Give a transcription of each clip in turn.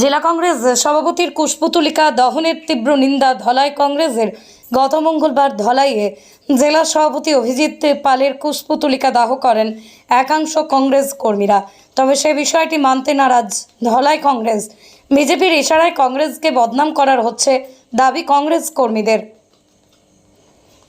জেলা কংগ্রেস সভাপতির কুশপুতলিকা দহনের তীব্র নিন্দা, ধলাই কংগ্রেসের গত মঙ্গলবার ধলাইয়ে জেলা সভাপতি অভিজিৎ পালের কুশপুতলিকা দাহ করেন একাংশ কংগ্রেস কর্মীরা। তবে সে বিষয়টি মানতে নারাজ। ধলাই কংগ্রেস, বিজেপির ইশারায় কংগ্রেসকে বদনাম করার হচ্ছে দাবি কংগ্রেস কর্মীদের।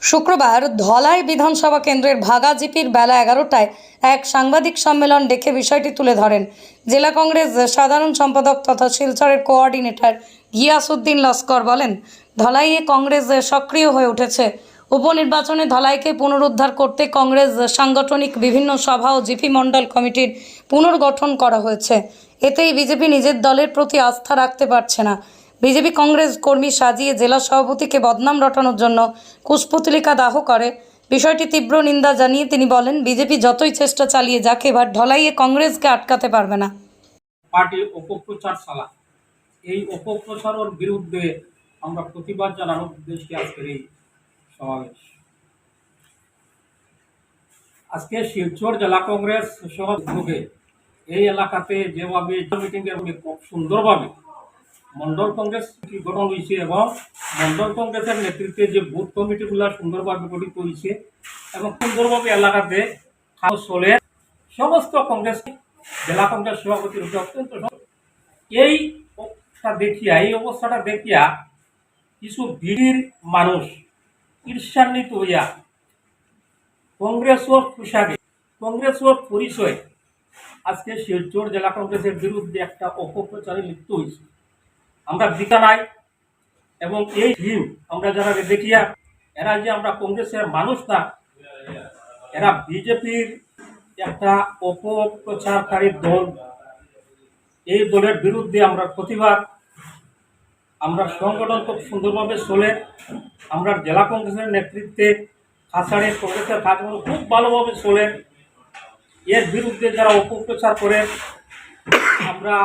শুক্রবার ধলাই বিধানসভা কেন্দ্রের ভাগাজিপির বেলা এগারোটায় এক সাংবাদিক সম্মেলন ডেকে বিষয়টি তুলে ধরেন। জেলা কংগ্রেস সাধারণ সম্পাদক তথা শিলচরের কোঅর্ডিনেটর গিয়াসউদ্দিন লস্কর বলেন, ধলাইয়ে কংগ্রেস সক্রিয় হয়ে উঠেছে। উপনির্বাচনে ধলাইকে পুনরুদ্ধার করতে কংগ্রেস সাংগঠনিক বিভিন্ন সভা ও জিপি মণ্ডল কমিটির পুনর্গঠন করা হয়েছে। এতেই বিজেপি নিজের দলের প্রতি আস্থা রাখতে পারছে না। বিজেপি কংগ্রেস কর্মী সাজিয়ে জেলা সভাপতিকে বদনাম রটানোর জন্য কুশপুতলিকা দাহ করে। বিষয়টি তীব্র নিন্দা জানিয়ে তিনি বলেন, বিজেপি যতই চেষ্টা চালিয়ে যাক, এবার ঢলাইয়ে কংগ্রেসকে আটকাতে পারবে না। পার্টি অপপ্রচার চালা এই অপপ্রচারের বিরুদ্ধে আমরা প্রতিবাদ জানানোর উদ্দেশ্যে আজকের এই সমাবেশ। আজকে শিলচর জেলা কংগ্রেস সহ এই এলাকাতে যেভাবে মিটিং এর খুব সুন্দরভাবে মন্ডল কংগ্রেস গঠন হয়েছে এবং মন্ডল কংগ্রেসের নেতৃত্বে যে বুথ কমিটিগুলো সুন্দরভাবে গঠিত হয়েছে এবং সুন্দরভাবে এলাকাতে চলে, সমস্ত কংগ্রেস, জেলা কংগ্রেস সভাপতি রূপে অত্যন্ত। এই দেখিয়া, এই অবস্থাটা দেখিয়া কিছু ভিড়ির মানুষ ঈর্ষান্বিত হইয়া কংগ্রেসের পোশাকে, কংগ্রেসের পরিচয় আজকে শিলচর জেলা কংগ্রেসের বিরুদ্ধে একটা অপপ্রচারে লিপ্ত হয়েছে আমরা দিকা নাই এবং এই ভিউ আমরা যারা দেখিয়া এরা যে আমরা কংগ্রেসের মানুষ না, এরা বিজেপির একটা অপপ্রচারকারী দল। এই দলের বিরুদ্ধে আমরা প্রতিবাদ। আমরা সংগঠন খুব সুন্দরভাবে চলে। আমরা জেলা কংগ্রেসের নেতৃত্বে কাছাড়ে কংগ্রেসের কাজগুলো খুব ভালোভাবে চলে। এর বিরুদ্ধে যারা অপপ্রচার করে, আমরা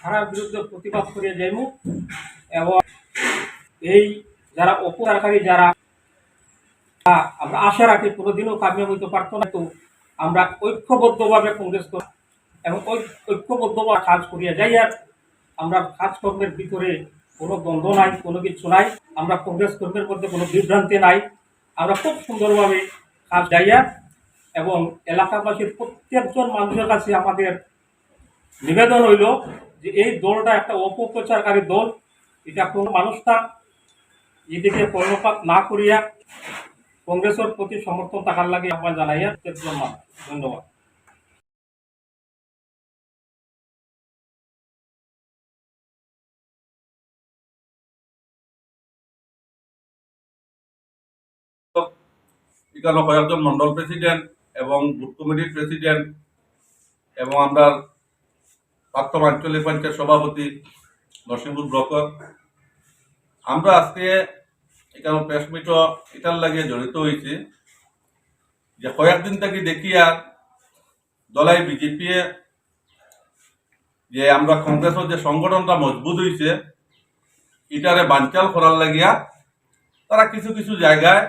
তারার বিরুদ্ধে প্রতিবাদ করে যাইব এবং এই যারা অপচারকারী যারা আমরা আশা রাখি কোনোদিনও কামিয়াব হইতে পারতো না তো আমরা ঐক্যবদ্ধভাবে কংগ্রেস এবং ঐক্যবদ্ধভাবে কাজ করিয়া যাই আর আমরা কাজকর্মের ভিতরে কোনো দ্বন্দ্ব নাই, কোনো কিছু নাই, আমরা কংগ্রেস কর্মের মধ্যে কোনো বিভ্রান্তি নাই, আমরা খুব সুন্দরভাবে কাজ যাইয়া এবং এলাকাবাসীর প্রত্যেকজন মানুষের কাছে আমাদের নিবেদন হইল যে এই দলটা একটা অপপ্রচারকারী দল, এটা কোনো মানুষটা এদিকে কর্ণপাত না করিয়া কংগ্রেসের প্রতি সমর্থন থাকার লাগে আহ্বান জানাইয়া ধন্যবাদ। এখানে কয়েকজন মন্ডল প্রেসিডেন্ট এবং বুথ কমিটির প্রেসিডেন্ট এবং আমরা প্রাক্তন আঞ্চলিক পঞ্চায়েত সভাপতি নরসিংপুর ব্লকর আমরা আজকে এখানে প্রেস এটার লাগে জড়িত হয়েছি যে কয়েকদিন থেকে দেখি আর দলাই বিজেপি যে আমরা কংগ্রেসের যে সংগঠনটা মজবুত হয়েছে, এটারে বানচাল করার লাগিয়া তারা কিছু কিছু জায়গায়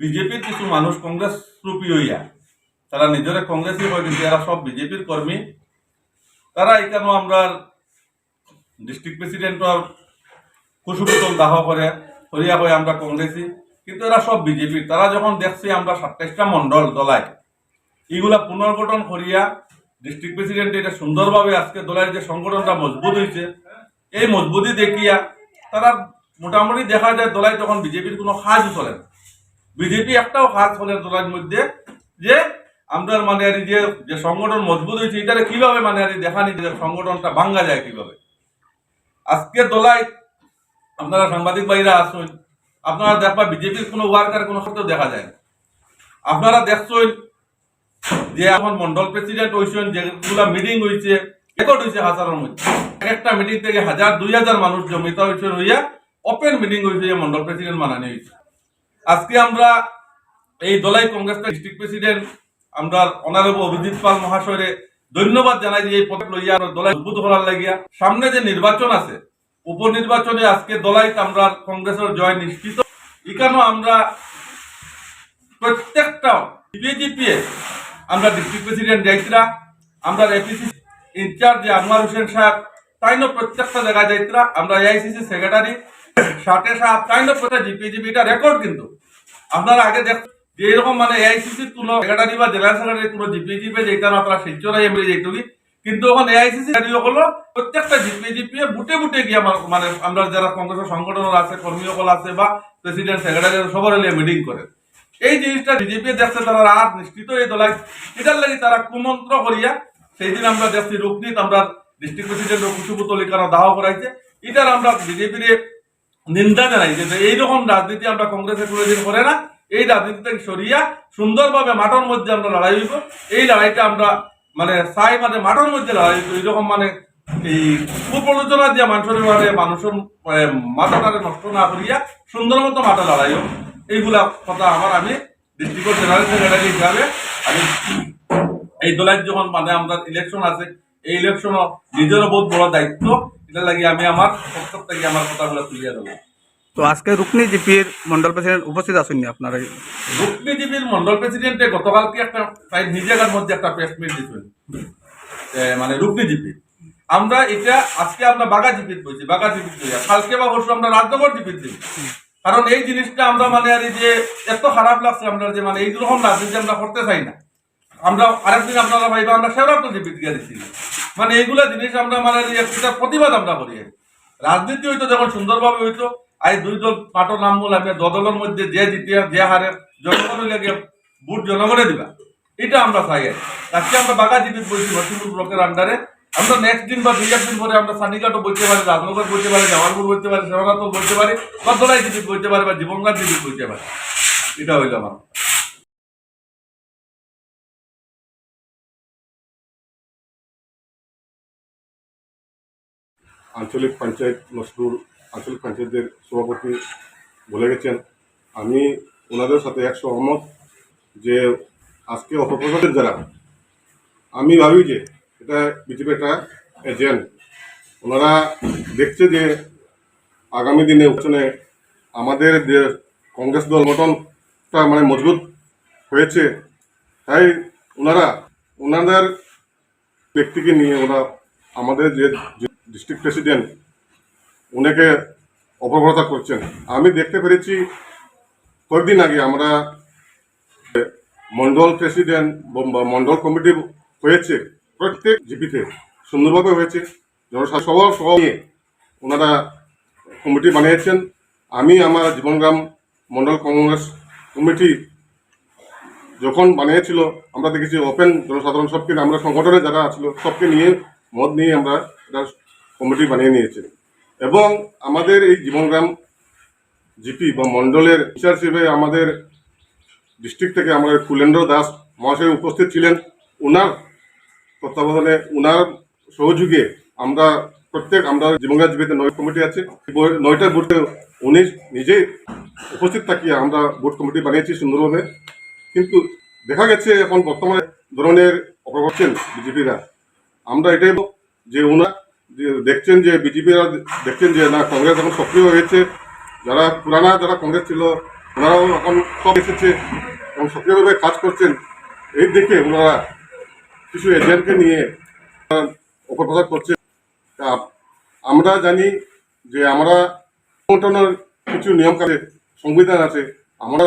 বিজেপির কিছু মানুষ কংগ্রেস রূপী হইয়া, তারা নিজরে কংগ্রেসই হয়ে কিন্তু এরা সব বিজেপির কর্মী। তারা এখানেও আমরা ডিস্ট্রিক্ট প্রেসিডেন্টর কুসুকুতল দাহ করে, হরিয়া হয়ে আমরা কংগ্রেসি কিন্তু এরা সব বিজেপির তারা যখন দেখছে আমরা সাতাইশটা মন্ডল দলায় এইগুলা পুনর্গঠন করিয়া ডিস্ট্রিক্ট প্রেসিডেন্ট এটা সুন্দরভাবে আজকে দলের যে সংগঠনটা মজবুত হয়েছে এই মজবুতি দেখিয়া তারা মোটামুটি দেখা যায় দলায় তখন বিজেপির কোনো কাজও চলে না। বিজেপি একটাও কাজ চলে দলের মধ্যে, যে আমরা মানে আর যে যে সংগঠন মজবুত হয়েছে, এটারে কীভাবে মানে আর এই দেখানি যে সংগঠনটা ভাঙ্গা যায় কীভাবে? আজকে দলায় আপনারা সাংবাদিক ভাইরা আসুন, আপনারা দেখবা বিজেপির কোনো ওয়ার্কার কোনো সত্ত্বেও দেখা যায় না। আপনারা দেখছেন যে এখন মন্ডল প্রেসিডেন্ট হয়েছেন যেগুলা মিটিং হয়েছে রেকর্ড হয়েছে হাজারের মধ্যে। এক একটা মিটিং থেকে হাজার, দুই হাজার মানুষ জমিত হয়েছে হইয়া ওপেন মিটিং হয়েছে যে মন্ডল প্রেসিডেন্ট মানানি হয়েছে আজকে আমরা এই দলাই কংগ্রেস ডিস্ট্রিক্ট প্রেসিডেন্ট আমরা অনারেবল অভিজিৎ পাল মহাশয়রে ধন্যবাদ জানাই যে এই পথে লইয়া দলাই উদ্ভূত করার লাগিয়া। সামনে যে নির্বাচন আছে, উপনির্বাচনে আজকে দলাই আমরা কংগ্রেসের জয় নিশ্চিত। এখানেও আমরা প্রত্যেকটা বিজেপি আমরা ডিস্ট্রিক্ট প্রেসিডেন্ট যাইতরা, আমরা এপিসি ইনচার্জ যে আনোয়ার হোসেন সাহেব তাই না প্রত্যেকটা জায়গায় যাইতরা, আমরা এআইসিসি সেক্রেটারি ষাটে সাত তাই না প্রত্যেক জিপি জিপি এটা রেকর্ড কিন্তু। আপনারা আগে দেখ যে এরকম মানে এআইসিসি কোনো সেক্রেটারি বা জেলা সেক্রেটারি জিপি যেটা কিন্তু এখন এআইসিসি হলো প্রত্যেকটা জিপি জিপি বুটে বুটে মানে আমরা যারা কংগ্রেসের সংগঠন আছে, কর্মী সকল আছে বা প্রেসিডেন্ট সেক্রেটারি সবার হলে মিটিং করে এই জিনিসটা বিজেপি দেখছে তারা আর নিশ্চিত এই দলাই এটার লাগি তারা কুমন্ত্র করিয়া সেই দিন আমরা দেখছি রুকনিত আমরা ডিস্ট্রিক্ট প্রেসিডেন্ট দাহ করাইছে। এটার আমরা বিজেপির নিন্দা জানাই যে এইরকম রাজনীতি আমরা কংগ্রেসে কোনোদিন করে না। এই রাজনীতি সরিয়া সুন্দরভাবে মাঠের মধ্যে আমরা লড়াই হইব। এই লড়াইটা আমরা মানে চাই মানে মাঠের মধ্যে লড়াই হইব। এইরকম মানে এই কুপ্রলোচনা দিয়ে মানুষের মানে মানুষের মানে, মাথাটারে নষ্ট না করিয়া সুন্দর মতো মাঠে লড়াই হোক এইগুলা কথা আমার আমি ডিস্ট্রিক্ট জেনারেল সেক্রেটারি হিসাবে আমি এই দলের যখন মানে আমরা ইলেকশন আছে এই ইলেকশন নিজেরও বহুত বড় দায়িত্ব। এটা লাগি আমি আমার পক্ষ থেকে আমার কথাগুলো তুলিয়ে দেবো তো আজকে রুকনি জিপির মন্ডল প্রেসিডেন্ট উপস্থিত আসেননি আপনার? এই রুকমিজীবীর মন্ডল প্রেসিডেন্টে গতকালকে একটা নিজেকার মধ্যে একটা প্রেস মিট দিচ্ছেন মানে রুকমিজীবী আমরা এটা আজকে আমরা বাগা জিপিত বলছি বাগা জিপিত বলি কালকে বা পরশু আমরা রাজনগর জিপিত দিই। কারণ এই জিনিসটা আমরা মানে আর যে এত খারাপ লাগছে আমরা যে মানে এইরকম রাজনীতি আমরা করতে চাই না। আমরা আরেকদিন আপনারা ভাইবা, আমরা সেরাত্ম জিপিত গিয়ে দিচ্ছি মানে এইগুলা জিনিস আমরা মানে প্রতিবাদ আমরা করি। রাজনীতি হইতো যখন সুন্দরভাবে হইতো আই দুই দল পাটর নাম মূল আমি দলের মধ্যে যে জিতিয়া যে হারে জনগণের লাগে ভোট জনগণে দিবা। এটা আমরা চাই। আজকে আমরা বাগা জিপিত বলছি হসিমুল ব্লকের আন্ডারে আমরা নেক্সট দিন বা দুই একদিন পরে আমরা সানিঘাটও বলতে পারি রাজনগর বলতে পারি জামালপুর বলতে পারি সেবাগাতল বলতে পারি বা দোলাই জিপিত বলতে পারি বা জীবনগাঁ জিপিত বলতে পারি এটা হইল আমার আঞ্চলিক পঞ্চায়েত মসরুর আঞ্চলিক পঞ্চায়েতের সভাপতি বলে গেছেন। আমি ওনাদের সাথে একশো সহমত যে আজকে অপপ্রচারের যারা আমি ভাবি যে এটা বিজেপি একটা এজেন্ট ওনারা দেখছে যে আগামী দিনে উচ্চনে আমাদের যে কংগ্রেস দল গঠনটা মানে মজবুত হয়েছে, তাই ওনারা ওনাদের ব্যক্তিকে নিয়ে ওরা আমাদের যে ডিস্ট্রিক্ট প্রেসিডেন্ট ওনাকে অপব্রতা করছেন। আমি দেখতে পেরেছি কয়েকদিন আগে আমরা মন্ডল প্রেসিডেন্ট বা মন্ডল কমিটি হয়েছে, প্রত্যেক জিপিতে সুন্দরভাবে হয়েছে। সবার সভা নিয়ে ওনারা কমিটি বানিয়েছেন। আমি আমার জীবনগ্রাম মন্ডল কংগ্রেস কমিটি যখন বানিয়েছিল, আমরা দেখেছি ওপেন জনসাধারণ সবকে আমরা সংগঠনে যারা ছিল, সবকে নিয়ে মত নিয়ে আমরা এটা কমিটি বানিয়ে নিয়েছি। এবং আমাদের এই জীবনগ্রাম জিপি বা মণ্ডলের হিসেবে আমাদের ডিস্ট্রিক্ট থেকে আমাদের কুলেন্দ্র দাস মহাশয় উপস্থিত ছিলেন। ওনার তত্ত্বাবধানে ওনার সহযোগে আমরা প্রত্যেক, আমরা জীবনগ্রাম জিপিতে নয় কমিটি আছে। নয়টা বুথে উনি নিজেই উপস্থিত থাকিয়ে আমরা বুথ কমিটি বানিয়েছি সুন্দরভাবে কিন্তু দেখা গেছে এখন বর্তমানে ধরনের অপরছেন বিজেপিরা আমরা এটাই যে ওনা যে দেখছেন যে বিজেপিরা দেখছেন যে না, কংগ্রেস এখন সক্রিয় হয়েছে, যারা পুরানা যারা কংগ্রেস ছিল, ওনারাও এখন সব এসেছে এবং সক্রিয়ভাবে কাজ করছেন। এই দেখে ওনারা কিছু এজেন্টকে নিয়ে অপপ্রচার করছে। আমরা জানি যে আমরা সংগঠনের কিছু নিয়ম কাজে সংবিধান আছে, আমরা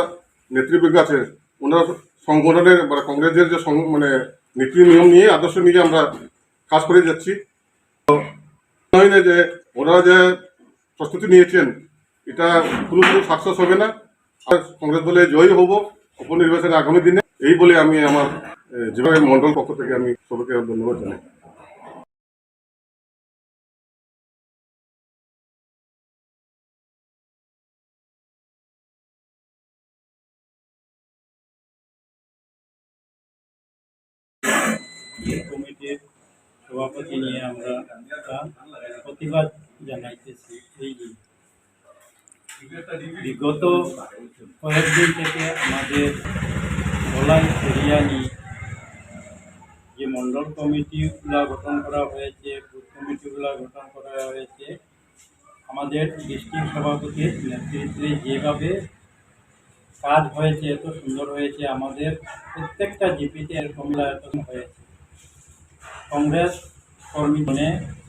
নেতৃবৃন্দ আছে, ওনারা সংগঠনের মানে কংগ্রেসের যে মানে নীতি নিয়ম নিয়ে, আদর্শ নিয়ে আমরা কাজ করে যাচ্ছি। না যে ওনারা যে প্রস্তুতি নিয়েছেন, এটা কোনো কিছু সাকসেস হবে না। কংগ্রেস দলে জয়ী হব উপনির্বাচনে আগামী দিনে। এই বলে আমি আমার জীবনের মন্ডল পক্ষ থেকে আমি সবাইকে ধন্যবাদ জানাই। কমিটির সভাপতি নিয়ে আমরা প্রতিবাদ জানাইতেছি। এই যে বিগত কয়েকদিন থেকে আমাদের বলাই ফেরিয়ানি যে মণ্ডল কমিটিগুলা গঠন করা হয়েছে বুথ কমিটিগুলো গঠন করা হয়েছে আমাদের ডিস্ট্রিক্ট সভাপতির নেতৃত্বে যেভাবে কাজ হয়েছে এত সুন্দর হয়েছে আমাদের প্রত্যেকটা জিপিতে এরকম হয়েছে। কংগ্রেস কর্মী মনে